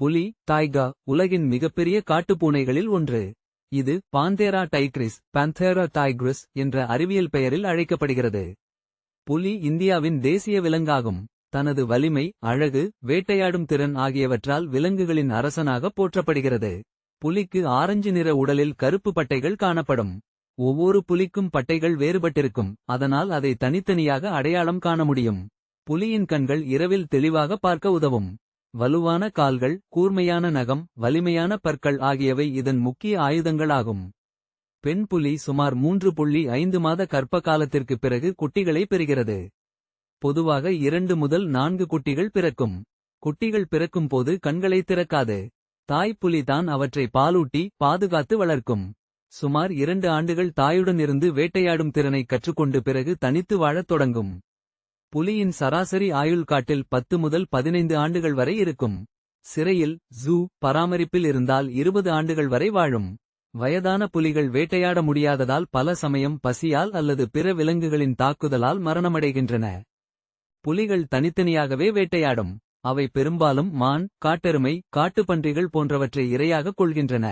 புலி டைகா உலகின் மிகப்பெரிய காட்டுப்பூனைகளில் ஒன்று. இது பாந்தேரா டைக்ரிஸ் பாந்தேரா டைக்ரிஸ் என்ற அறிவியல் பெயரில் அழைக்கப்படுகிறது. புலி இந்தியாவின் தேசிய விலங்காகும். தனது வலிமை அழகு வேட்டையாடும் திறன் ஆகியவற்றால் விலங்குகளின் அரசனாக போற்றப்படுகிறது. புலிக்கு ஆரஞ்சு நிற உடலில் கருப்பு பட்டைகள் காணப்படும். ஒவ்வொரு புலிக்கும் பட்டைகள் வேறுபட்டிருக்கும். அதனால் அதை தனித்தனியாக அடையாளம் காண முடியும். புலியின் கண்கள் இரவில் தெளிவாக பார்க்க உதவும். வலுவான கால்கள் கூர்மையான நகம் வலிமையான பற்கள் ஆகியவை இதன் முக்கிய ஆயுதங்களாகும். பெண் புலி சுமார் மூன்று புள்ளி ஐந்து மாத கர்ப்ப காலத்திற்குப் பிறகு குட்டிகளை பெறுகிறது. பொதுவாக இரண்டு முதல் நான்கு குட்டிகள் பிறக்கும். குட்டிகள் பிறக்கும் போது கண்களை திறக்காது. தாய்ப்புலி தான் அவற்றை பாலூட்டி பாதுகாத்து வளர்க்கும். சுமார் இரண்டு ஆண்டுகள் தாயுடன் இருந்து வேட்டையாடும் திறனை கற்றுக்கொண்டு பிறகு தனித்து வாழத் தொடங்கும். புலியின் சராசரி ஆயுள் காட்டில் பத்து முதல் பதினைந்து ஆண்டுகள் வரை இருக்கும். சிறையில் ஜூ பராமரிப்பில் இருந்தால் இருபது ஆண்டுகள் வரை வாழும். வயதான புலிகள் வேட்டையாட முடியாததால் பல சமயம் பசியால் அல்லது பிற விலங்குகளின் தாக்குதலால் மரணமடைகின்றன. புலிகள் தனித்தனியாகவே வேட்டையாடும். அவை பெரும்பாலும் மான் காட்டெருமை காட்டுப்பன்றிகள் போன்றவற்றை இரையாகக் கொள்கின்றன.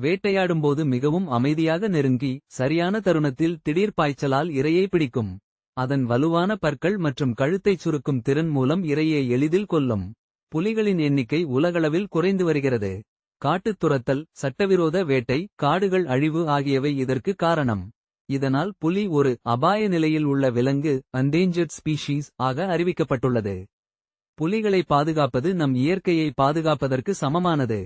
வேட்டையாடும்போது மிகவும் அமைதியாக நெருங்கி சரியான தருணத்தில் திடீர் பாய்ச்சலால் இரையை பிடிக்கும். அதன் வலுவான பற்கள் மற்றும் கழுத்தைச் சுருக்கும் திறன் மூலம் இரையை எளிதில் கொல்லும். புலிகளின் எண்ணிக்கை உலகளவில் குறைந்து வருகிறது. காட்டுத் துரத்தல் சட்டவிரோத வேட்டை காடுகள் அழிவு ஆகியவை இதற்கு காரணம். இதனால் புலி ஒரு அபாய நிலையில் உள்ள விலங்கு அந்தேஞ்சர்ட் ஸ்பீஷீஸ் ஆக அறிவிக்கப்பட்டுள்ளது. புலிகளை பாதுகாப்பது நம் இயற்கையை பாதுகாப்பதற்கு சமமானது.